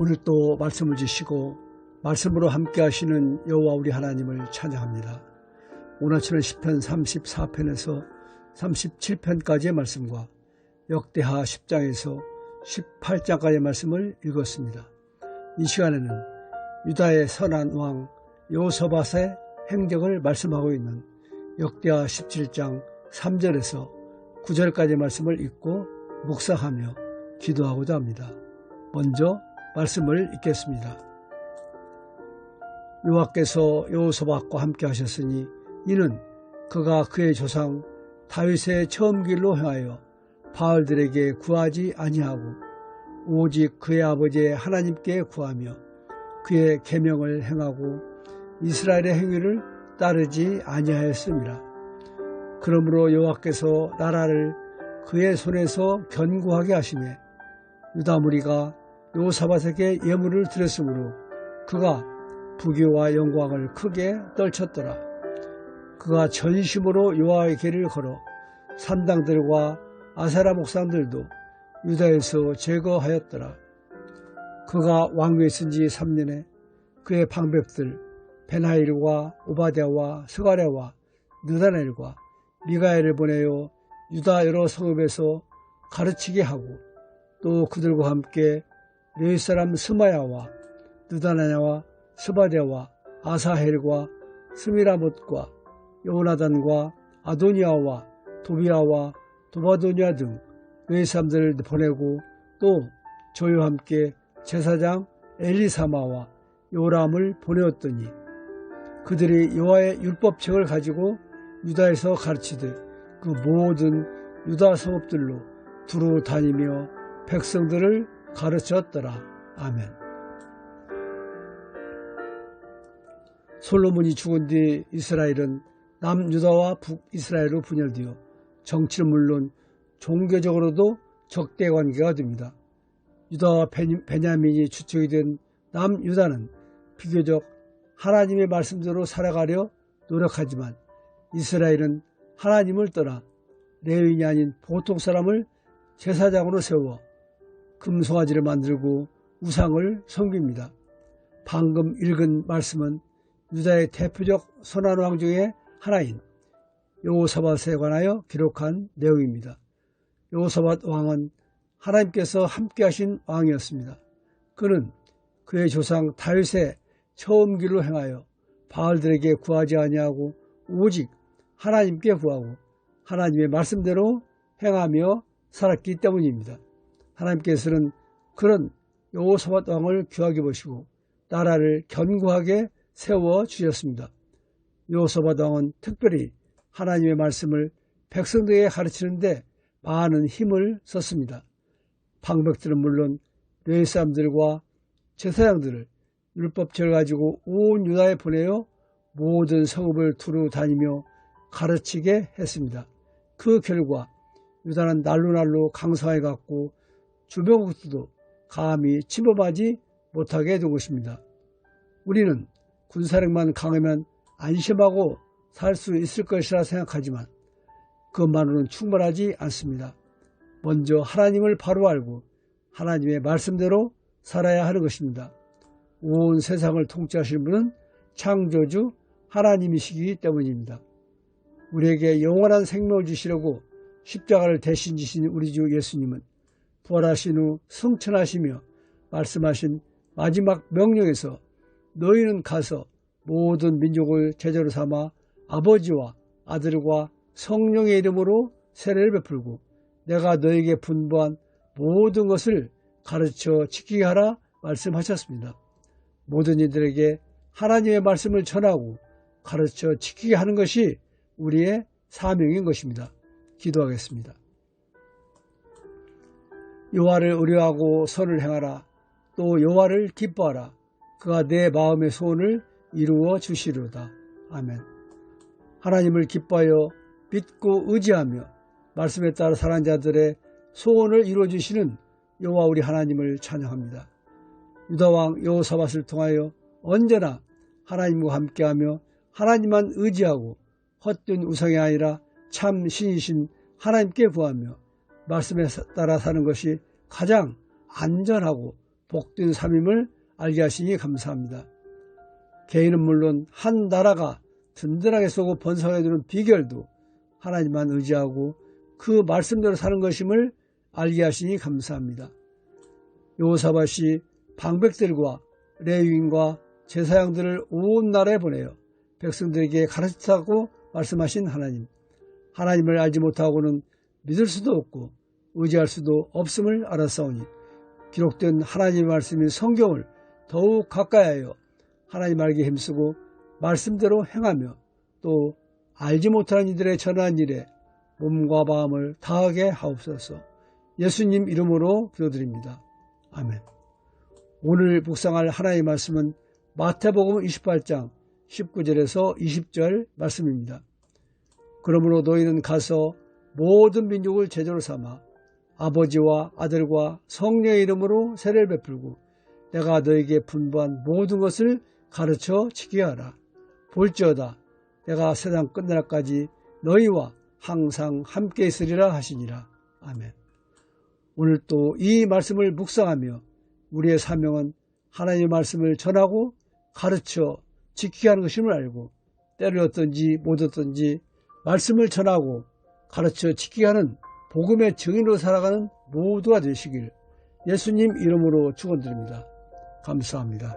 오늘 또 말씀을 주시고 말씀으로 함께 하시는 여호와 우리 하나님을 찬양합니다. 오늘 아침은 10편 34편에서 37편까지의 말씀과 역대하 10장에서 18장까지의 말씀을 읽었습니다. 이 시간에는 유다의 선한 왕 요서밭의 행적을 말씀하고 있는 역대하 17장 3절에서 9절까지의 말씀을 읽고 묵상하며 기도하고자 합니다. 먼저 말씀을 읽겠습니다. 여호와께서 여호서박과 함께 하셨으니 이는 그가 그의 조상 다윗의 처음 길로 행하여 바알들에게 구하지 아니하고 오직 그의 아버지 하나님께 구하며 그의 계명을 행하고 이스라엘의 행위를 따르지 아니하였습니다. 그러므로 여호와께서 나라를 그의 손에서 견고하게 하시매 유다 무리가 요사밭에게 예물을 드렸으므로 그가 부귀와 영광을 크게 떨쳤더라. 그가 전심으로 여호와의 길을 걸어 산당들과 아세라 목상들도 유다에서 제거하였더라. 그가 왕위에 쓴지 3년에 그의 방백들 베나일과 오바데와 스가랴와 느다넬과 미가엘을 보내어 유다 여러 성읍에서 가르치게 하고 또 그들과 함께 레위 사람 스마야와 느다나냐와 스바데와 아사헬과 스미라못과 요나단과 아도니아와 도비아와 도바도니아 등 레위 사람들을 보내고 또 저희와 함께 제사장 엘리사마와 요람을 보내었더니 그들이 여호와의 율법책을 가지고 유다에서 가르치되 그 모든 유다 성읍들로 두루 다니며 백성들을 가르쳤더라. 아멘. 솔로몬이 죽은 뒤 이스라엘은 남유다와 북이스라엘로 분열되어 정치는 물론 종교적으로도 적대 관계가 됩니다. 유다와 베냐민이 주축이 된 남유다는 비교적 하나님의 말씀대로 살아가려 노력하지만 이스라엘은 하나님을 떠나 레위인이 아닌 보통 사람을 제사장으로 세워 금송아지를 만들고 우상을 섬깁니다. 방금 읽은 말씀은 유다의 대표적 선한왕 중의 하나인 요사밧에 관하여 기록한 내용입니다. 요사밧 왕은 하나님께서 함께하신 왕이었습니다. 그는 그의 조상 다윗의 처음 길로 행하여 바알들에게 구하지 아니하고 오직 하나님께 구하고 하나님의 말씀대로 행하며 살았기 때문입니다. 하나님께서는 그런 여호사밧 왕을 귀하게 보시고 나라를 견고하게 세워 주셨습니다. 여호사밧 왕은 특별히 하나님의 말씀을 백성들에게 가르치는데 많은 힘을 썼습니다. 방백들은 물론 레위 사람들과 제사장들을 율법책을 가지고 온 유다에 보내어 모든 성읍을 두루 다니며 가르치게 했습니다. 그 결과 유다는 날로날로 강성해 갔고 주변국들도 감히 침범하지 못하게 된 것입니다. 우리는 군사력만 강하면 안심하고 살 수 있을 것이라 생각하지만 그것만으로는 충분하지 않습니다. 먼저 하나님을 바로 알고 하나님의 말씀대로 살아야 하는 것입니다. 온 세상을 통치하시는 분은 창조주 하나님이시기 때문입니다. 우리에게 영원한 생명을 주시려고 십자가를 대신 지신 우리 주 예수님은 부활하신 후 승천하시며 말씀하신 마지막 명령에서 너희는 가서 모든 민족을 제자로 삼아 아버지와 아들과 성령의 이름으로 세례를 베풀고 내가 너에게 분부한 모든 것을 가르쳐 지키게 하라 말씀하셨습니다. 모든 이들에게 하나님의 말씀을 전하고 가르쳐 지키게 하는 것이 우리의 사명인 것입니다. 기도하겠습니다. 여호와를 의뢰하고 선을 행하라. 또 여호와를 기뻐하라. 그가 내 마음의 소원을 이루어 주시리로다. 아멘. 하나님을 기뻐하여 믿고 의지하며 말씀에 따라 사는 자들의 소원을 이루어 주시는 여호와 우리 하나님을 찬양합니다. 유다 왕 여호사밧을 통하여 언제나 하나님과 함께하며 하나님만 의지하고 헛된 우상이 아니라 참 신이신 하나님께 구하며 말씀에 따라 사는 것이 가장 안전하고 복된 삶임을 알게 하시니 감사합니다. 개인은 물론 한 나라가 든든하게 쏘고 번성해주는 비결도 하나님만 의지하고 그 말씀대로 사는 것임을 알게 하시니 감사합니다. 요사밭이 방백들과 레위인과 제사장들을 온 나라에 보내어 백성들에게 가르치라고 말씀하신 하나님. 하나님을 알지 못하고는 믿을 수도 없고 의지할 수도 없음을 알았사오니 기록된 하나님의 말씀인 성경을 더욱 가까이하여 하나님 알게 힘쓰고 말씀대로 행하며 또 알지 못하는 이들의 전한 일에 몸과 마음을 다하게 하옵소서 예수님 이름으로 기도드립니다. 아멘 오늘 묵상할 하나님의 말씀은 마태복음 28장 19절에서 20절 말씀입니다. 그러므로 너희는 가서 모든 민족을 제자로 삼아 아버지와 아들과 성령의 이름으로 세례를 베풀고 내가 너에게 분부한 모든 것을 가르쳐 지키게 하라. 볼지어다 내가 세상 끝날까지 너희와 항상 함께 있으리라 하시니라. 아멘. 오늘 또 이 말씀을 묵상하며 우리의 사명은 하나님의 말씀을 전하고 가르쳐 지키게 하는 것임을 알고 때를 얻든지 못 얻든지 말씀을 전하고 가르쳐 지키게 하는 복음의 증인으로 살아가는 모두가 되시길 예수님 이름으로 축원드립니다. 감사합니다.